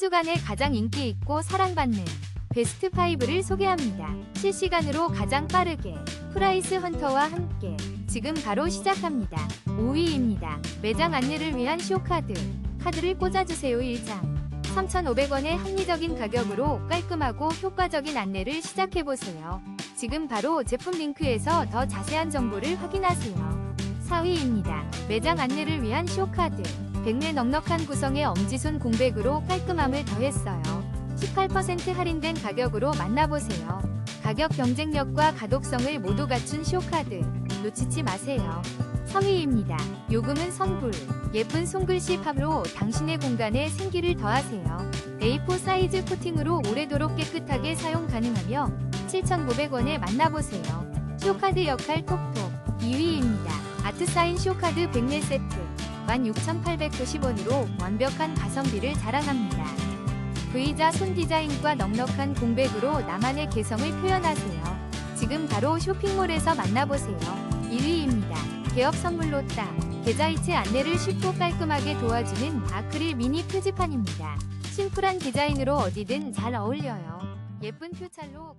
주간에 가장 인기 있고 사랑받는 베스트 5를 소개합니다. 실시간으로 가장 빠르게 프라이스 헌터와 함께 지금 바로 시작합니다. 5위입니다. 매장 안내를 위한 쇼카드. 카드를 꽂아주세요 1장. 3,500원의 합리적인 가격으로 깔끔하고 효과적인 안내를 시작해보세요. 지금 바로 제품 링크에서 더 자세한 정보를 확인하세요. 4위입니다. 매장 안내를 위한 쇼카드. 백내 넉넉한 구성의 엄지손 공백으로 깔끔함을 더했어요. 18% 할인된 가격으로 만나보세요. 가격 경쟁력과 가독성을 모두 갖춘 쇼카드. 놓치지 마세요. 3위입니다. 요금은 선불. 예쁜 손글씨 팝로 당신의 공간에 생기를 더하세요. A4 사이즈 코팅으로 오래도록 깨끗하게 사용 가능하며 7,900원에 만나보세요. 쇼카드 역할 톡톡 2위입니다. 아트사인 쇼카드 백내 세트 16,890원으로 완벽한 가성비를 자랑합니다. V자 손 디자인과 넉넉한 공백으로 나만의 개성을 표현하세요. 지금 바로 쇼핑몰에서 만나보세요. 1위입니다. 개업 선물로 딱 계좌이체 안내를 쉽고 깔끔하게 도와주는 아크릴 미니 표지판입니다. 심플한 디자인으로 어디든 잘 어울려요. 예쁜 표찰로